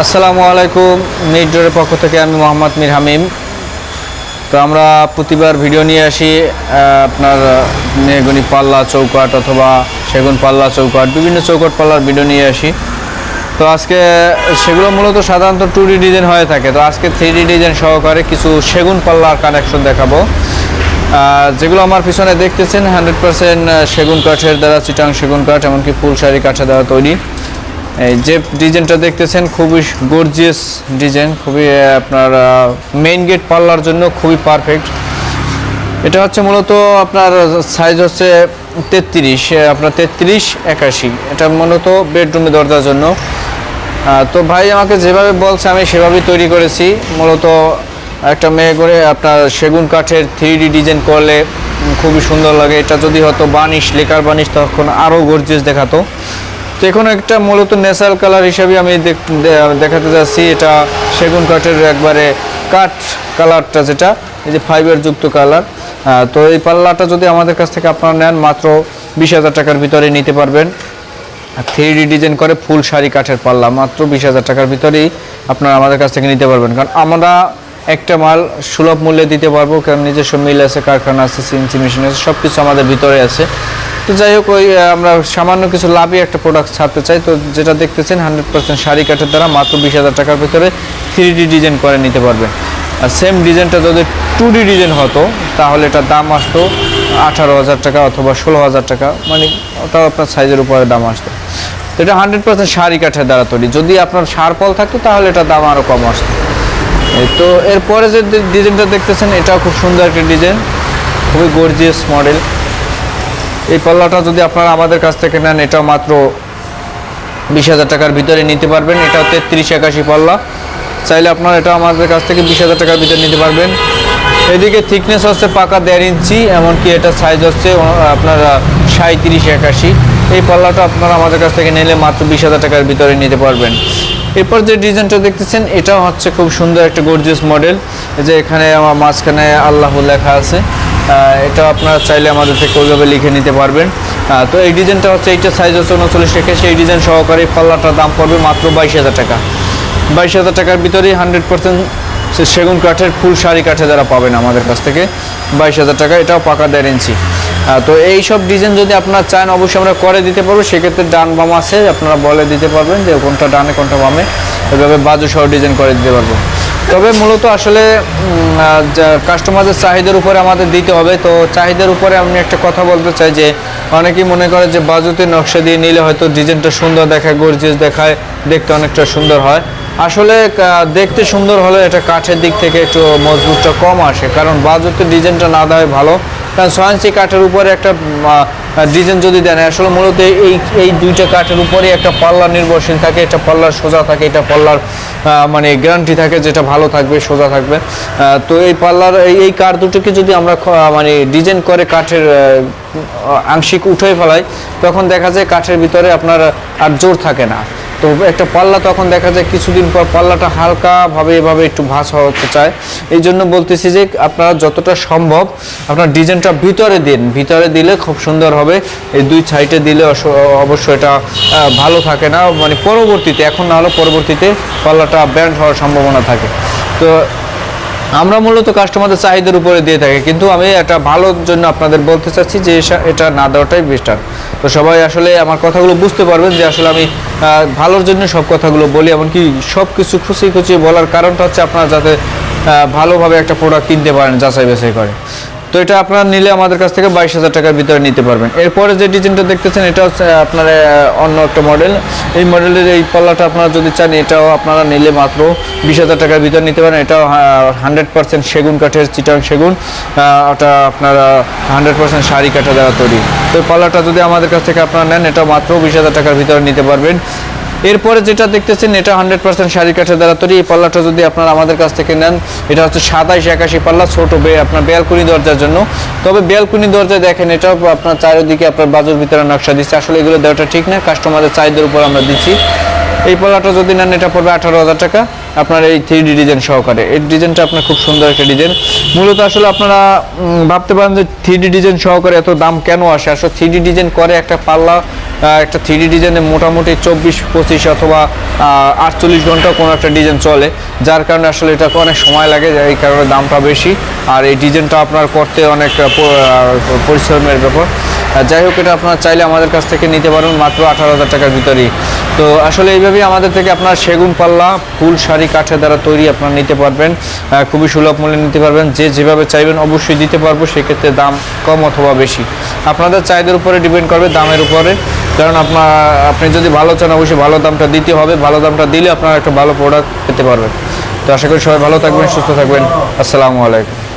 আসসালামু আলাইকুম মিরডোরের পক্ষ থেকে আমি মোহাম্মদ মির হামিম। তো আমরা প্রতিবার ভিডিও নিয়ে আসি আপনার মেহগুনি পাল্লা চৌকাট অথবা সেগুন পাল্লা চৌকাট বিভিন্ন চৌকাট পাল্লার ভিডিও নিয়ে আসি। তো আজকে সেগুলো মূলত সাধারণত টু ডি ডিজাইন হয়ে থাকে। তো আজকে থ্রি ডি ডিজাইন সহকারে কিছু সেগুন পাল্লার কানেকশন দেখাবো। যেগুলো আমার পিছনে দেখতেছেন হান্ড্রেড পার্সেন্ট সেগুন কাঠের দ্বারা চিটাং সেগুন কাঠ, এমনকি ফুলশারি কাঠের দ্বারা তৈরি। এই যে ডিজাইনটা দেখতেছেন, খুবই গর্জিয়াস ডিজাইন, খুবই আপনার মেইন গেট পাল্লার জন্য খুবই পারফেক্ট এটা হচ্ছে মূলত আপনার সাইজ হচ্ছে তেত্রিশ আপনার তেত্রিশ একাশি। এটা মূলত বেডরুমে দরজার জন্য। তো ভাই আমাকে যেভাবে বলছে, আমি সেভাবেই তৈরি করেছি। মূলত একটা মেয়ে করে আপনার সেগুন কাঠের থ্রি ডিজাইন করলে খুবই সুন্দর লাগে। এটা যদি হতো বানিশ, লেকার বানিশ, তখন আরও গর্জিয়াস দেখাতো। তো এখন একটা মূলত ন্যাচারাল কালার হিসাবে আমি দেখ- দেখাতে যাচ্ছি। এটা সেগুন কাঠের একবারে কাঠ কালারটা যেটা, এই যে ফাইবার যুক্ত কালার তো এই পাল্লাটা যদি আমাদের কাছ থেকে আপনারা নেন, মাত্র বিশ হাজার টাকার ভিতরে নিতে পারবেন। থ্রি ডিজাইন করে ফুল শাড়ি কাঠের পাল্লা, মাত্র বিশ হাজার টাকার ভিতরেই আপনারা আমাদের কাছ থেকে নিতে পারবেন। কারণ আমরা একটা মাল সুলভ মূল্যে দিতে পারব, কারণ নিজস্ব মিল আছে, কারখানা আছে সিএনসি মেশিন আছে সব কিছু আমাদের ভিতরে আছে। তো যাই হোক, ওই আমরা সামান্য কিছু লাভই একটা প্রোডাক্ট ছাড়তে চাই। তো যেটা দেখতেছেন হান্ড্রেড পার্সেন্ট শাড়ি কাঠের দ্বারা মাত্র বিশ হাজার টাকার ভিতরে থ্রি ডি ডিজাইন করে নিতে পারবেন আর সেম ডিজাইনটা যদি টু ডি ডিজাইন হতো, তাহলে এটার দাম আসতো আঠারো হাজার টাকা অথবা ষোলো হাজার টাকা। মানে ওটাও আপনার সাইজের উপরে দাম আসতো। তো এটা হান্ড্রেড পার্সেন্ট শাড়ি কাঠের দ্বারা তৈরি। যদি আপনার সার ফল থাকতো, তাহলে এটার দাম আরও কম আসতো। তো এরপরে যে ডিজাইনটা দেখতেছেন, এটাও খুব সুন্দর একটা ডিজাইন। খুবই গর্জিয়াস মডেল এই পাল্লাটা যদি আপনারা আমাদের কাছ থেকে নেন, এটাও মাত্র বিশ হাজার টাকার ভিতরে নিতে পারবেন। এটাও তেত্রিশ একাশি পাল্লা। চাইলে আপনারা এটা আমাদের কাছ থেকে বিশ হাজার টাকার ভিতরে নিতে পারবেন। এদিকে থিকনেস হচ্ছে পাকা দেড় ইঞ্চি, এমনকি এটা সাইজ হচ্ছে আপনার সাঁত্রিশ একাশি। এই পাল্লাটা আপনারা আমাদের কাছ থেকে নিলে মাত্র বিশ হাজার টাকার ভিতরে নিতে পারবেন। এরপর যে ডিজাইনটা দেখতেছেন, এটাও হচ্ছে খুব সুন্দর একটা গর্জিয়াস মডেল যে এখানে আমার মাঝখানে আল্লাহ লেখা আছে। এটা আপনারা চাইলে আমাদের থেকে ওইভাবে লিখে নিতে পারবেন। তো এই ডিজাইনটা হচ্ছে এইটা সাইজ হচ্ছে উনচল্লিশ টাকা সেই ডিজাইন সহকারে পাল্লাটার দাম পড়বে মাত্র বাইশ হাজার টাকা। বাইশ হাজার টাকার ভিতরেই হান্ড্রেড পার্সেন্ট সেগুন কাঠের, ফুল শাড়ি কাঠে যারা পাবেন আমাদের কাছ থেকে, বাইশ হাজার টাকা। এটাও পাকা দেড় ইঞ্চি। তো এই সব ডিজাইন যদি আপনারা চান, অবশ্যই আমরা করে দিতে পারব। সেক্ষেত্রে ডান বাম আছে, আপনারা বলে দিতে পারবেন যে কোনটা ডানে, কোনটা বামে। এভাবে বাজু সহ ডিজাইন করে দিতে পারব। তবে মূলত আসলে কাস্টমারদের চাহিদার উপরে আমাদের দিতে হবে। তো চাহিদার উপরে আমি একটা কথা বলতে চাই যে, অনেকেই মনে করে যে বাজুতে নকশা দিয়ে নিলে হয়তো ডিজাইনটা সুন্দর দেখায় গর্জিয়াস দেখায়, দেখতে অনেকটা সুন্দর হয়। আসলে দেখতে সুন্দর হলে এটা কাঠের দিক থেকে একটু মজবুতটা কম আসে। কারণ বাজুতে ডিজাইনটা না দেওয়াই ভালো। কারণ ছয়াঞ্চি কাঠের উপরে একটা ডিজাইন যদি দেন, আসলে মূলত এই এই দুইটা কাঠের উপরে একটা পাল্লা নির্ভরশীল থাকে এটা পাল্লার সোজা থাকে এটা পাল্লার মানে গ্যারান্টি থাকে যেটা ভালো থাকবে, সোজা থাকবে। তো এই পাল্লার, এই কাঠ দুটোকে যদি আমরা মানে ডিজাইন করে কাঠের আংশিক উঠে ফেলাই, তখন দেখা যায় কাঠের ভিতরে আপনার আর জোর থাকে না। তো একটা পাল্লা তখন দেখা যায় কিছুদিন পর পাল্লাটা হালকাভাবে এভাবে একটু ভাঁজ হতে চায়। এই জন্য বলতেছি যে আপনারা যতটা সম্ভব আপনার ডিজাইনটা ভিতরে দিন। ভিতরে দিলে খুব সুন্দর হবে। এই দুই সাইডে দিলে অবশ্য এটা ভালো থাকে না। মানে পরবর্তীতে, এখন না হলে পরবর্তীতে পাল্লাটা ব্যান্ড হওয়ার সম্ভাবনা থাকে। তো আমরা মূলত কাস্টমারদের চাহিদার উপরে দিয়ে থাকি। কিন্তু আমি একটা ভালোর জন্য আপনাদের বলতে চাচ্ছি যে এটা না দেওয়াটাই বেস্টার তো সবাই আসলে আমার কথাগুলো বুঝতে পারবেন যে আসলে আমি ভালোর জন্য সব কথাগুলো বলি, এমনকি সব কিছু খুশি খুশি বলার কারণটা হচ্ছে আপনারা যাতে ভালোভাবে একটা প্রোডাক্ট কিনতে পারেন যাচাই বাছাই করে। তো এটা আপনারা নিলে আমাদের কাছ থেকে বাইশ হাজার টাকার ভিতরে নিতে পারবেন। এরপরে যে ডিজাইনটা দেখতেছেন, এটা হচ্ছে আপনার অন্য একটা মডেল এই মডেলের এই পাল্লাটা আপনারা যদি চান, এটাও আপনারা নিলে মাত্র বিশ হাজার টাকার ভিতরে নিতে পারেন। এটাও হান্ড্রেড পার্সেন্ট সেগুন কাঠের চিটাং সেগুন। ওটা আপনারা হান্ড্রেড পার্সেন্ট শাড়ি কাঠা দেওয়া তৈরি। তো পাল্লাটা যদি আমাদের কাছ থেকে আপনারা নেন এটা মাত্র বিশ হাজার টাকার ভিতরে নিতে পারবেন। এরপরে যেটা দেখতেছেন, এটা হান্ড্রেড পার্সেন্ট শাড়ি কাঠের দ্বারা তৈরি। এই পাল্লাটা যদি আপনারা আমাদের কাছ থেকে নেন, এটা হচ্ছে সাতাইশ একাশি পাল্লা, ছোটো বে আপনার বেলকুনি দরজার জন্য। তবে বেলকুনি দরজায় দেখেন, এটাও আপনার চারিদিকে আপনার বাজুর ভিতরে নকশা দিচ্ছে। আসলে এগুলো দেওয়াটা ঠিক না কাস্টমারের চাহিদার উপর আমরা দিচ্ছি। এই পাল্লাটা যদি নেন, এটা পড়বে আঠারো হাজার টাকা। আপনার এই থ্রি ডি ডিজাইন সহকারে। এই ডিজাইনটা আপনার খুব সুন্দর একটা ডিজাইন। মূলত আসলে আপনারা ভাবতে পারেন যে থ্রি ডি ডিজাইন সহকারে এত দাম কেন আসে? আসলে থ্রি ডি ডিজাইন করে একটা পাল্লা একটা থ্রি ডিজাইনে মোটামুটি চব্বিশ, পঁচিশ অথবা আটচল্লিশ ঘণ্টা কোনো একটা ডিজাইন চলে। যার কারণে আসলে এটা অনেক সময় লাগে, এই কারণে দামটা বেশি। আর এই ডিজাইনটা আপনার করতে অনেক পরিশ্রমের ব্যাপার। যাই হোক, এটা আপনার চাইলে আমাদের কাছ থেকে নিতে পারবেন মাত্র আঠারো হাজার টাকার ভিতরেই। তো আসলে এইভাবেই আমাদের থেকে আপনার সেগুন পাল্লা, ফুল শাড়ি, কাঠের দ্বারা তৈরি আপনারা নিতে পারবেন। খুবই সুলভ মূল্যে নিতে পারবেন। যে যেভাবে চাইবেন অবশ্যই দিতে পারব, সেক্ষেত্রে দাম কম অথবা বেশি। আপনাদের চাহিদার উপরে ডিপেন্ড করবে দামের উপরে। কারণ আপনার, আপনি যদি ভালো চান, অবশ্যই ভালো দামটা দিতে হবে। ভালো দামটা দিলে আপনারা একটা ভালো প্রোডাক্ট পেতে পারবেন। তো আশা করি সবাই ভালো থাকবেন, সুস্থ থাকবেন। আসসালামু আলাইকুম।